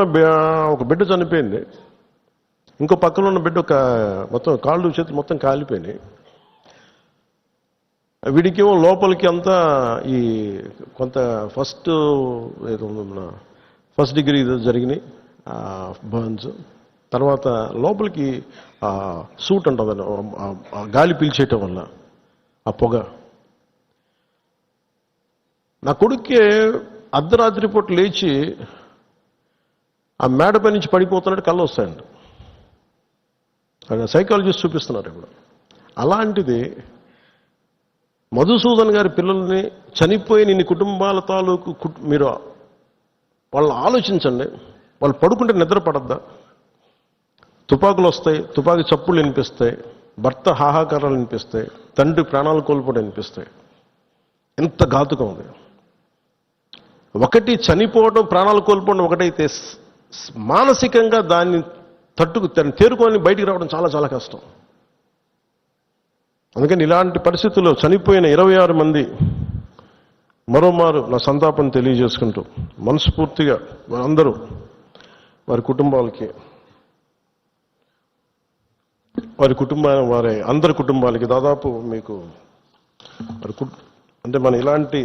ఒక బిడ్డ చనిపోయింది. ఇంకో పక్కన ఉన్న బిడ్డ ఒక మొత్తం కాళ్ళు చేతులు మొత్తం కాలిపోయినాయి. వీడికేమో లోపలికి అంతా ఈ కొంత ఫస్ట్ ఏదో మన ఫస్ట్ డిగ్రీ జరిగినాయి బర్న్స్ తర్వాత లోపలికి సూట్ ఉంటుంది గాలి పీల్చేయటం వల్ల ఆ పొగ. నా కొడుక్కి అర్ధరాత్రి పూట లేచి ఆ మేడపై నుంచి పడిపోతున్నట్టు కళ్ళు వస్తాయండి ఆయన సైకాలజిస్ట్ చూపిస్తున్నారు ఇప్పుడు. అలాంటిది మధుసూదన్ గారి పిల్లల్ని చనిపోయిన ఇన్ని కుటుంబాల తాలూకు కుట్- మీరు వాళ్ళని ఆలోచించండి. వాళ్ళు పడుకుంటే నిద్ర పడద్దా? తుపాకులు వస్తాయి తుపాకి చప్పులు వినిపిస్తాయి భర్త హాహాకారాలు వినిపిస్తాయి తండ్రి ప్రాణాలు కోల్పోవడం వినిపిస్తాయి. ఎంత ఘాతుకం ఉంది ఒకటి చనిపోవడం ప్రాణాలు కోల్పోవడం ఒకటైతే మానసికంగా దాన్ని తట్టుకు తేరుకొని బయటికి రావడం చాలా చాలా కష్టం. అందుకని ఇలాంటి పరిస్థితుల్లో చనిపోయిన ఇరవై ఆరు మంది మరోమారు నా సంతాపం తెలియజేసుకుంటూ మనస్ఫూర్తిగా వారందరూ వారి కుటుంబాలకి వారి కుటుంబ వారి అందరి కుటుంబాలకి దాదాపు మీకు వారి అంటే మన ఇలాంటి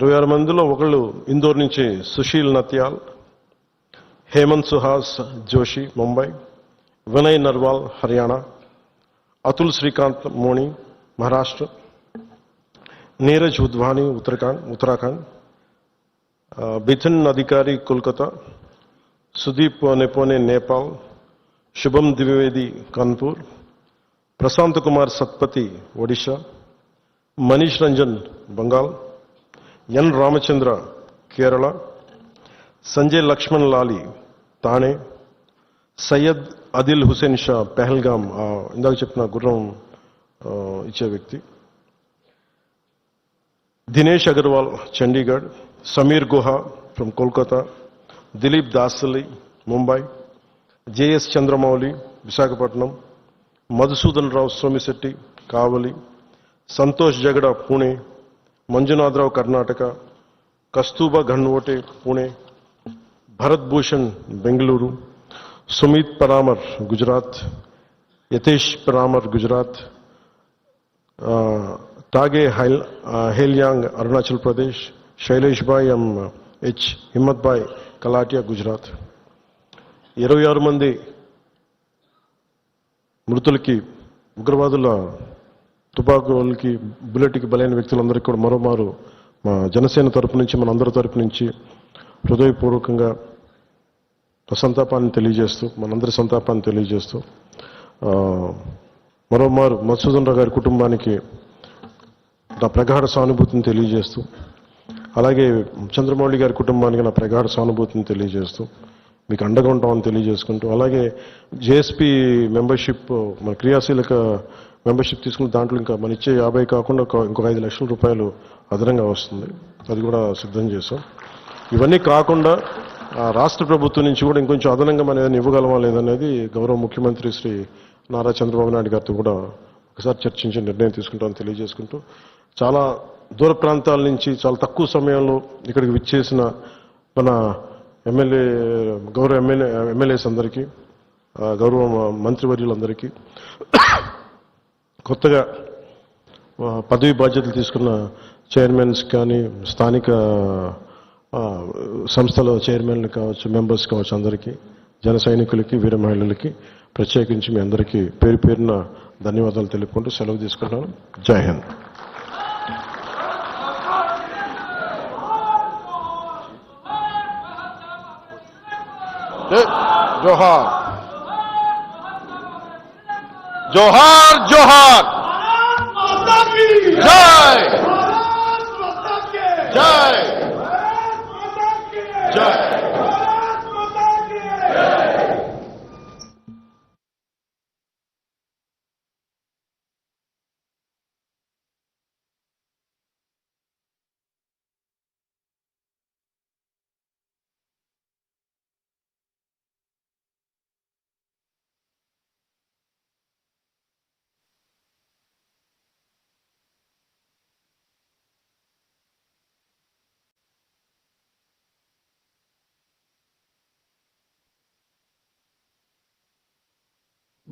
ఇరవై ఆరు మందిలో ఒకళ్ళు ఇందోర్ నుంచి సుశీల్ నత్యాల్ హేమంత్ సుహాస్ జోషి ముంబై వినయ్ నర్వాల్ హర్యానా అతుల్ శ్రీకాంత్ మోణి మహారాష్ట్ర నీరజ్ ఉద్వాని ఉత్తరాఖండ్ ఉత్తరాఖండ్ బిథిన్ బిథన్ అధికారి కోల్కతా సుదీప్ నెపోనే నేపాల్ శుభం ద్వివేది కాన్పూర్ ప్రశాంత్ కుమార్ సత్పతి ఒడిషా మనీష్ రంజన్ బంగాల్ ఎన్ రామచంద్ర కేరళ. సంజయ్ లక్ష్మణ్ లాలి తానే. సయ్యద్ అదిల్ హుసేన్ షా పెహల్గామ్ ఇందాక చెప్పిన గుర్రం ఇచ్చే వ్యక్తి. దినేష్ అగర్వాల్ చండీగఢ్. సమీర్ గుహా ఫ్రమ్ కోల్కతా. దిలీప్ దాసలి ముంబై. జేఎస్ చంద్రమౌళి విశాఖపట్నం. మధుసూదన్ రావు సోమిశెట్టి కావలి. సంతోష్ జగడ పూణే. మంజునాథరావు కర్ణాటక కస్తూబా ఘన్వోటే పూణే భరత్ భూషణ్ బెంగళూరు సుమిత్ పరామర్ గుజరాత్ యతీష్ పరామర్ గుజరాత్ ఆ, టాగే హైల్ ఆ, హేల్యాంగ్ అరుణాచల్ ప్రదేశ్ శైలేష్ బాయ్ ఎం హెచ్ హిమ్మత్ బాయ్ కలాటియా గుజరాత్ ఇరవై ఆరు మంది మృతులకి ఉగ్రవాదుల తుపాకులకి బుల్లెట్కి బలైన వ్యక్తులందరికీ కూడా మరోమారు మా జనసేన తరపు నుంచి మన అందరి తరపు నుంచి హృదయపూర్వకంగా సంతాపాన్ని తెలియజేస్తూ మనందరి సంతాపాన్ని తెలియజేస్తూ మరోమారు మధుసూదన్ రావు గారి కుటుంబానికి నా ప్రగాఢ సానుభూతిని తెలియజేస్తూ అలాగే చంద్రమౌళి గారి కుటుంబానికి నా ప్రగాఢ సానుభూతిని తెలియజేస్తూ మీకు అండగా ఉంటామని తెలియజేసుకుంటూ అలాగే జేఎస్పీ మెంబర్షిప్ మన క్రియాశీలక మెంబర్షిప్ తీసుకున్న దాంట్లో ఇంకా మన ఇచ్చే యాభై కాకుండా ఇంకొక ఐదు లక్షల రూపాయలు అదనంగా వస్తుంది. అది కూడా సిద్ధం చేశాం. ఇవన్నీ కాకుండా ఆ, రాష్ట్ర ప్రభుత్వం నుంచి కూడా ఇంకొంచెం అదనంగా మనం ఏదైనా ఇవ్వగలమా లేదనేది గౌరవ ముఖ్యమంత్రి శ్రీ నారా చంద్రబాబు నాయుడు గారితో కూడా ఒకసారి చర్చించి నిర్ణయం తీసుకుంటామని తెలియజేసుకుంటూ చాలా దూర ప్రాంతాల నుంచి చాలా తక్కువ సమయంలో ఇక్కడికి విచ్చేసిన మన ఎమ్మెల్యే గౌరవ ఎమ్మెల్యే ఎమ్మెల్యేస్ అందరికీ గౌరవ మంత్రివర్యులందరికీ కొత్తగా పదవి బాధ్యతలు తీసుకున్న చైర్మన్స్ కానీ స్థానిక సంస్థల చైర్మన్లు కావచ్చు మెంబర్స్ కావచ్చు అందరికీ జన సైనికులకి వీర మహిళలకి ప్రత్యేకించి మీ అందరికీ పేరు పేరున ధన్యవాదాలు తెలుపుకుంటూ సెలవు తీసుకుంటాను జై హింద్. জোহর। জোহর জোহর। জয়।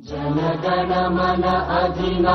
जनगणमन अधिना